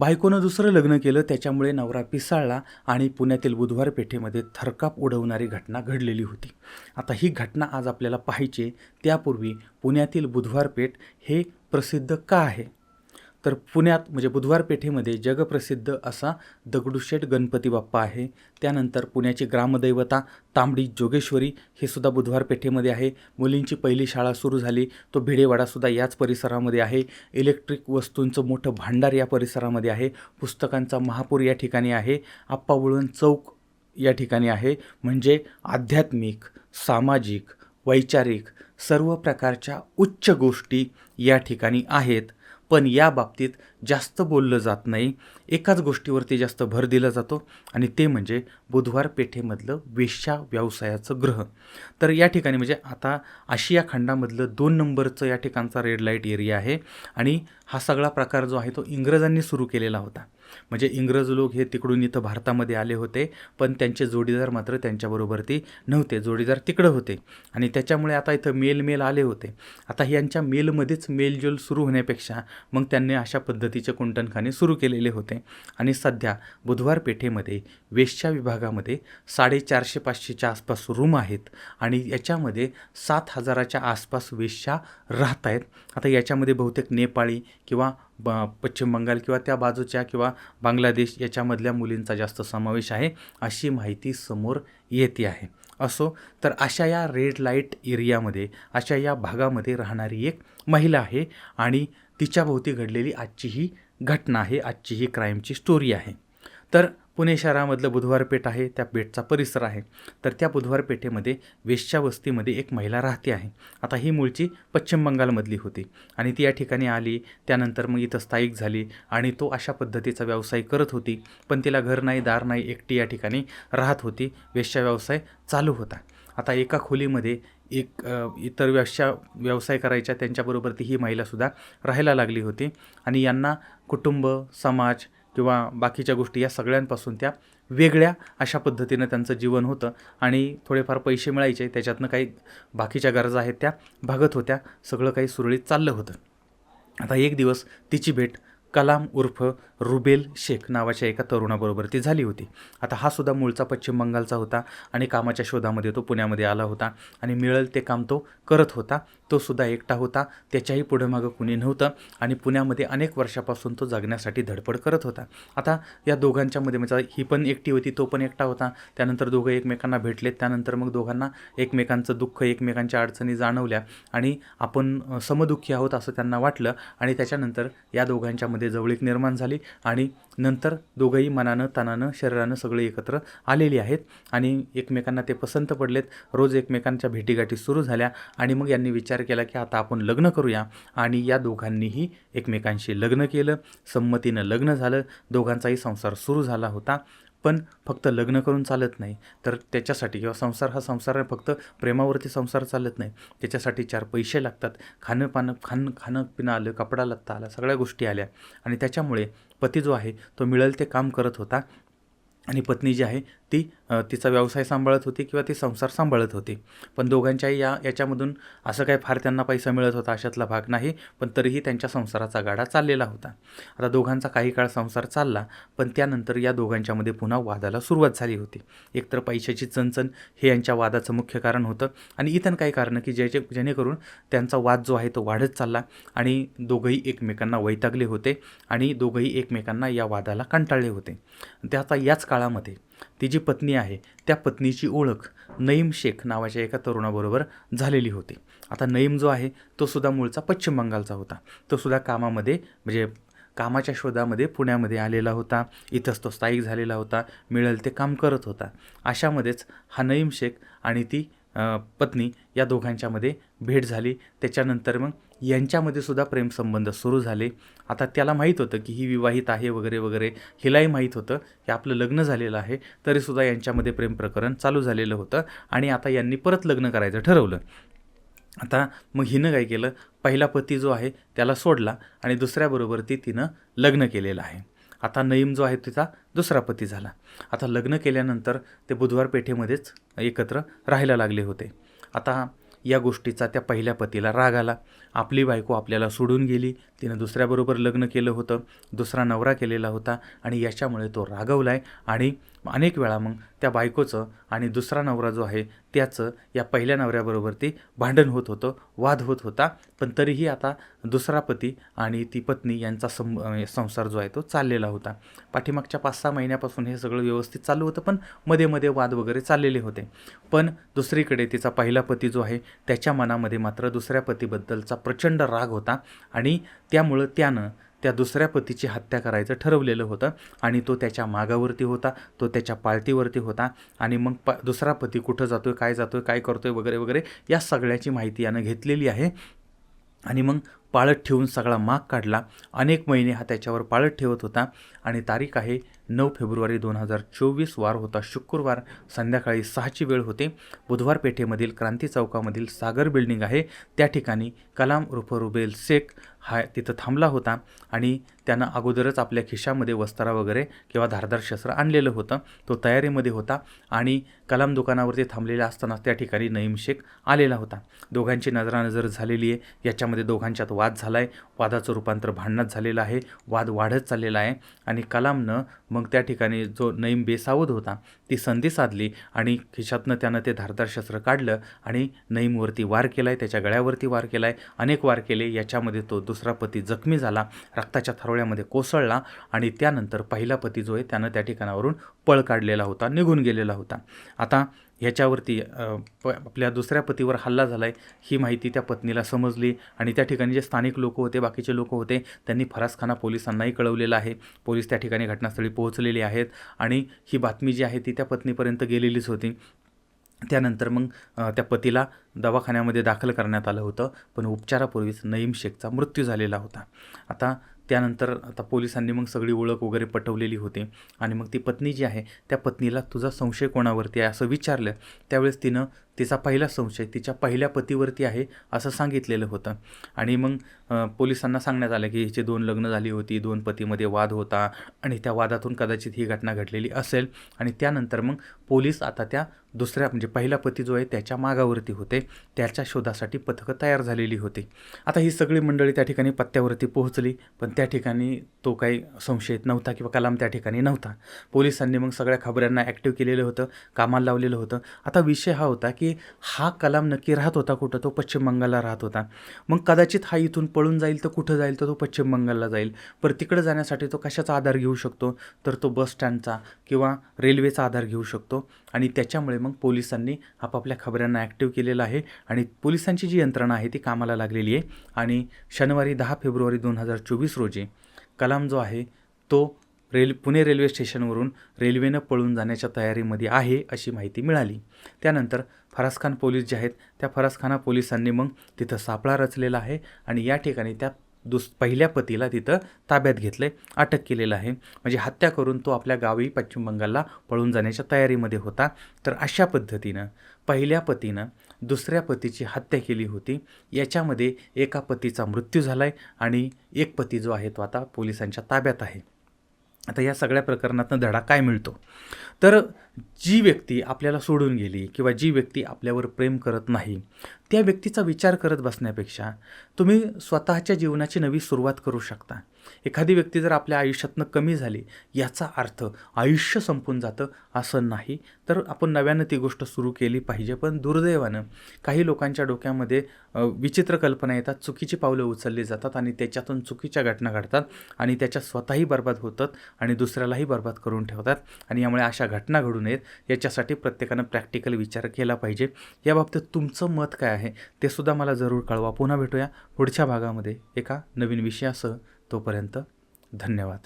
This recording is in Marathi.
बायकोनं दुसरं लग्न केलं त्याच्यामुळे नवरा पिसाळला आणि पुण्यातील बुधवार पेठेमध्ये थरकाप उडवणारी घटना घडलेली होती. आता ही घटना आज आपल्याला पाहायची त्यापूर्वी पुण्यातील बुधवार पेठ हे प्रसिद्ध का आहे? तर पुण्यात म्हणजे बुधवार पेठेमध्ये जगप्रसिद्ध असा दगडूशेठ गणपती बाप्पा आहे. त्यानंतर पुण्याची ग्रामदैवता तांबडी जोगेश्वरी हे सुद्धा बुधवार पेठेमध्ये आहे. मुलींची पहिली शाळा सुरू झाली. तो भिडेवाडासुद्धा याच परिसरामध्ये आहे. इलेक्ट्रिक वस्तूंचं मोठं भांडार या परिसरामध्ये आहे. पुस्तकांचा महापूर या ठिकाणी आहे. आप्पा चौक या ठिकाणी आहे. म्हणजे आध्यात्मिक सामाजिक वैचारिक सर्व प्रकारच्या उच्च गोष्टी या ठिकाणी आहेत. पण या बाबतीत जास्त बोललं जात नाही. एकाच गोष्टीवरती जास्त भर दिला जातो आणि ते म्हणजे बुधवार पेठेमधलं वेश्या व्यवसायाचं ग्रह. तर या ठिकाणी म्हणजे आता आशिया खंडामधलं दोन नंबरचं या ठिकाणचा रेड लाइट एरिया आहे आणि हा सगळा प्रकार जो आहे तो इंग्रजांनी सुरू केलेला होता. म्हणजे इंग्रज लोक हे तिकडून इथं भारतामध्ये आले होते पण त्यांचे जोडीदार मात्र त्यांच्याबरोबरती नव्हते जोडीदार तिकडं होते. आणि त्याच्यामुळे आता इथं मेल मेल आले होते. आता यांच्या मेलमध्येच मेलजोल सुरू होण्यापेक्षा मग त्यांनी अशा पद्धतीचे कुंटणखाने सुरू केलेले होते. आणि सध्या बुधवार पेठेमध्ये वेश्या विभागामध्ये साडेचारशे पाचशेच्या आसपास रूम आहेत आणि याच्यामध्ये सात हजाराच्या आसपास वेश्या राहत आहेत आता याच्यामध्ये बहुतेक नेपाळी किंवा ब पश्चिम बंगाल किंवा त्या बाजूच्या किंवा बांगलादेश याच्यामधल्या मुलींचा जास्त समावेश आहे अशी माहिती समोर येते आहे. असो तर अशा या रेड लाइट एरियामध्ये अशा या भागामध्ये राहणारी एक महिला आहे आणि तिच्याभोवती घडलेली आजची ही घटना आहे आजची ही क्राईमची स्टोरी आहे. तर पुणे शहरामधलं बुधवार पेठ आहे त्या पेठचा परिसर आहे. तर त्या बुधवार पेठेमध्ये वेश्या वस्तीमध्ये एक महिला राहते आहे. आता ही मूळची पश्चिम बंगालमधली होती आणि ती या ठिकाणी आली त्यानंतर मग इथं स्थायिक झाली आणि तो अशा पद्धतीचा व्यवसाय करत होती पण तिला घर नाही दार नाही एकटी या ठिकाणी राहत होती. वेश्या व्यवसाय चालू होता. आता एका खोलीमध्ये एक इतर व्यवसाय व्यवसाय करायच्या त्यांच्याबरोबर ती ही महिलासुद्धा राहायला लागली होती आणि यांना कुटुंब समाज किंवा बाकीच्या गोष्टी या सगळ्यांपासून त्या वेगळ्या अशा पद्धतीनं त्यांचं जीवन होतं. आणि थोडेफार पैसे मिळायचे त्याच्यातनं काही बाकीच्या गरजा आहेत त्या भागत होत्या. सगळं काही सुरळीत चाललं होतं. आता एक दिवस तिची भेट कलाम उर्फ रुबेल शेख नावाच्या एका तरुणाबरोबर ती झाली होती. आता हा सुद्धा मूळचा पश्चिम बंगालचा होता आणि कामाच्या शोधामध्ये तो पुण्यामध्ये आला होता. आणि मिळेल ते काम तो करत होता. तो सुद्धा एकटा होता. त्याच्याही पुढं मागं कुणी नव्हतं. आणि पुण्यामध्ये अनेक वर्षापासून तो जगण्यासाठी धडपड करत होता. आता या दोघांच्यामध्ये म्हणजे ही पण एकटी होती तो पण एकटा होता. त्यानंतर दोघं एकमेकांना भेटलेत. त्यानंतर मग दोघांना एकमेकांचं दुःख एकमेकांच्या अडचणी जाणवल्या. आणि आपण समदुःखी आहोत असं त्यांना वाटलं. आणि त्याच्यानंतर या दोघांच्यामध्ये जवळीक निर्माण झाली. आणि नंतर दोघंही मनानं तानानं शरीरानं सगळे एकत्र आलेली आहेत आणि एकमेकांना ते पसंत पडलेत. रोज एकमेकांच्या भेटीगाठी सुरू झाल्या आणि मग यांनी विचार केला की आता आपण लग्न करूया आणि या दोघांनीही एकमेकांशी लग्न केलं. संमतीनं लग्न झालं. दोघांचाही संसार सुरू झाला होता. पण फक्त लग्न करून चालत नाही. तर त्याच्यासाठी किंवा संसार हा संसार फक्त प्रेमावरती संसार चालत नाही. त्याच्यासाठी चार पैसे लागतात. खाणं पानं खाणं खाणं पिणं आलं कपडा लत्ता आला सगळ्या गोष्टी आल्या. आणि त्याच्यामुळे पती जो आहे तो मिळेल ते काम करत होता. आणि पत्नी जी आहे ती तिचा व्यवसाय सांभाळत होती किंवा ती संसार सांभाळत होती. पण दोघांच्याही या याच्यामधून असं काही फार त्यांना पैसा मिळत होता अशातला भाग नाही पण तरीही त्यांच्या संसाराचा गाडा चाललेला होता. आता दोघांचा काही काळ संसार चालला पण त्यानंतर या दोघांच्यामध्ये पुन्हा वादाला सुरुवात झाली होती. एकतर पैशाची चणचण हे यांच्या वादाचं मुख्य कारण होतं आणि इतर काही कारणं की ज्याचे जेणेकरून त्यांचा वाद जो आहे तो वाढत चालला आणि दोघंही एकमेकांना वैतागले होते आणि दोघंही एकमेकांना या वादाला कंटाळले होते. ते आता याच काळामध्ये ती जी पत्नी आहे त्या पत्नीची ओळख नईम शेख नावाच्या एका तरुणाबरोबर झालेली होती. आता नईम जो आहे तो सुद्धा मूळचा पश्चिम बंगालचा होता. तो सुद्धा कामामध्ये म्हणजे कामाच्या शोधामध्ये पुण्यामध्ये आलेला होता. इथंच तो स्थायिक झालेला होता. मिळेल ते काम करत होता. अशामध्येच हा नईम शेख आणि ती पत्नी या दोघांच्यामध्ये भेट झाली. त्याच्यानंतर मग यांच्यामध्ये सुद्धा प्रेमसंबंध सुरू झाले. आता त्याला माहीत होतं की ही विवाहित आहे वगैरे वगैरे हिलाही माहीत होतं की आपलं लग्न झालेलं आहे तरीसुद्धा यांच्यामध्ये प्रेम प्रकरण चालू झालेलं होतं आणि आता यांनी परत लग्न करायचं ठरवलं. आता मग हिनं काय केलं? पहिला पती जो आहे त्याला सोडला आणि दुसऱ्याबरोबर ती तिनं लग्न केलेलं आहे. आता नईम जो आहे तिचा दुसरा पती झाला. आता लग्न केल्यानंतर ते बुधवार पेठेमध्येच एकत्र राहायला लागले होते. आता या गोष्टीचा त्या पहिल्या पतीला राग आला. आपली बायको आपल्याला सोडून गेली. तिनं दुसऱ्याबरोबर लग्न केलं होतं. दुसरा नवरा केलेला होता आणि याच्यामुळे तो रागवला आहे आणि अनेक वेळा मग त्या बायकोचं आणि दुसरा नवरा जो आहे त्याचं या पहिल्या नवऱ्याबरोबर ती भांडण होत होतं वाद होत होता. पण तरीही आता दुसरा पती आणि ती पत्नी यांचा सं संसार जो आहे तो चाललेला होता. पाठीमागच्या पाच सहा महिन्यापासून हे सगळं व्यवस्थित चालू होतं पण मध्ये मध्ये वाद वगैरे चाललेले होते. पण दुसरीकडे तिचा पहिला पती जो आहे त्याच्या मनामध्ये मात्र दुसऱ्या पतीबद्दलचा प्रचंड राग होता आणि त्यामुळं त्यानं त्या दुसऱ्या पतीची हत्या करायचं ठरवलेलं होतं आणि तो त्याच्या मागावरती होता तो त्याच्या पाळतीवरती होता आणि मग प दुसरा पती कुठं जातोय काय जातोय काय करतोय वगैरे वगैरे या सगळ्याची माहिती यानं घेतलेली आहे. आणि मग पाळत ठेवून सगळा माग काढला. अनेक महिने हा त्याच्यावर पाळत ठेवत होता आणि तारीख आहे नऊ फेब्रुवारी दोन हजार चोवीस वार होता. शुक्रवार संध्याकाळी सहाची वेळ होते. बुधवार पेठेमधील क्रांती चौकामधील सागर बिल्डिंग आहे. त्या ठिकाणी कलाम रुफरुबेल रुबेल शेख हा तिथं थांबला होता आणि त्यानं अगोदरच आपल्या खिशामध्ये वस्तारा वगैरे किंवा धारदार शस्त्र आणलेलं होतं. तो तयारीमध्ये होता आणि कलाम दुकानावरती थांबलेला असताना त्या ठिकाणी नईम शेख आलेला होता. दोघांची नजरानजर झालेली आहे. याच्यामध्ये दोघांच्यात वाद झाला आहे वादाचं रूपांतर भांडणात झालेलं आहे. वाद वाढत चाललेला आहे. आणि कलामनं मग त्या ठिकाणी जो नईम बेसावध होता ती संधी साधली आणि खिशातनं त्यानं ते धारदार शस्त्र काढलं आणि नईमवरती वार केला आहे त्याच्या गळ्यावरती वार केला आहे अनेक वार केले. याच्यामध्ये तो दुसरा पती जखमी झाला रक्ताच्या थरोळ्यामध्ये कोसळला आणि त्यानंतर पहिला पती जो आहे त्यानं त्या ठिकाणावरून पळ काढलेला होता निघून गेलेला होता. आता ह्याच्यावरती प आपल्या दुसऱ्या पतीवर हल्ला झाला आहे ही माहिती त्या पत्नीला समजली आणि त्या ठिकाणी जे स्थानिक लोक होते बाकीचे लोक होते त्यांनी फरासखाना पोलिसांनाही कळवलेलं आहे. पोलीस त्या ठिकाणी घटनास्थळी पोहोचलेले आहेत आणि ही बातमी जी आहे ती त्या पत्नीपर्यंत गेलेलीच होती. त्यानंतर मग त्या पतीला दवाखान्यामध्ये दाखल करण्यात आलं होतं पण उपचारापूर्वीच नईम शेखचा मृत्यू झालेला होता. आता त्यानंतर आता पोलिसांनी मग सगळी ओळख वगैरे पटवलेली होती. आणि मग ती पत्नी जी आहे त्या पत्नीला तुझा संशय कोणावरती आहे असं विचारलं. त्यावेळेस तिनं तिचा पहिला संशय तिच्या पहिल्या पतीवरती आहे असं सांगितलेलं होतं. आणि मग पोलिसांना सांगण्यात आलं की हिची दोन लग्न झाली होती दोन पतीमध्ये वाद होता आणि त्या वादातून कदाचित ही घटना घडलेली असेल. आणि त्यानंतर मग पोलीस आता त्या दुसऱ्या म्हणजे पहिला पती जो आहे त्याच्या मागावरती होते. त्याच्या शोधासाठी पथकं तयार झालेली होती. आता ही सगळी मंडळी त्या ठिकाणी पत्त्यावरती पोहोचली पण त्या ठिकाणी तो काही संशयित नव्हता किंवा कलाम त्या ठिकाणी नव्हता. पोलिसांनी मग सगळ्या खबऱ्यांना ॲक्टिव्ह केलेलं होतं कामाला लावलेलं होतं. आता विषय हा होता की हा कलाम नक्की राहत होता कुठं? तो पश्चिम बंगालला राहत होता. मग कदाचित हा इथून पळून जाईल तर कुठं जाईल? तर तो पश्चिम बंगालला जाईल. पर तिकडं जाण्यासाठी तो कशाचा आधार घेऊ शकतो? तर तो बस स्टँडचा किंवा रेल्वेचा आधार घेऊ शकतो. आणि त्याच्यामुळे मग पोलिसांनी आपापल्या खबऱ्यांना ॲक्टिव्ह केलेलं आहे आणि पोलिसांची जी यंत्रणा आहे ती कामाला लागलेली आहे. आणि शनिवारी दहा फेब्रुवारी दोन हजार चोवीस रोजी कलाम जो आहे तो रेल पुणे रेल्वे स्टेशनवरून रेल्वेनं पळून जाण्याच्या तयारीमध्ये आहे अशी माहिती मिळाली. त्यानंतर फरासखान पोलीस जे आहेत त्या फरासखाना पोलिसांनी मग तिथं सापळा रचलेला आहे आणि या ठिकाणी त्या दुस पहिल्या पतीला तिथं ताब्यात घेतलं आहे अटक केलेलं आहे. म्हणजे हत्या करून तो आपल्या गावी पश्चिम बंगालला पळून जाण्याच्या तयारीमध्ये होता. तर अशा पद्धतीनं पहिल्या पतीनं दुसऱ्या पतीची हत्या केली होती. याच्यामध्ये एका पतीचा मृत्यू झाला आहे आणि एक पती जो आहे तो आता पोलिसांच्या ताब्यात आहे. आता या सगळ्या प्रकरणातनं धडा काय मिळतो? तर जी व्यक्ती आपल्याला सोडून गेली किंवा जी व्यक्ती आपल्यावर प्रेम करत नाही त्या व्यक्तीचा विचार करत बसण्यापेक्षा तुम्ही स्वतःच्या जीवनाची नवी सुरुवात करू शकता. एखादी व्यक्ती जर आपल्या आयुष्यातनं कमी झाली याचा अर्थ आयुष्य संपून जातं असं नाही तर आपण नव्यानं ती गोष्ट सुरू केली पाहिजे. पण दुर्दैवानं काही लोकांच्या डोक्यामध्ये विचित्र कल्पना येतात चुकीची पावलं उचलली जातात आणि त्याच्यातून चुकीच्या घटना घडतात आणि त्याच्या स्वतःही बर्बाद होतात आणि दुसऱ्यालाही बर्बाद करून ठेवतात आणि यामुळे अशा घटना घडू नयेत. याच्यासाठी प्रत्येकानं प्रॅक्टिकल विचार केला पाहिजे. याबाबतीत तुमचं मत काय आहे? आहे. ते सुद्धा मला जरूर कळवा. पुन्हा भेटूया पुढच्या भागामध्ये एका नवीन विषयासह. तोपर्यंत धन्यवाद.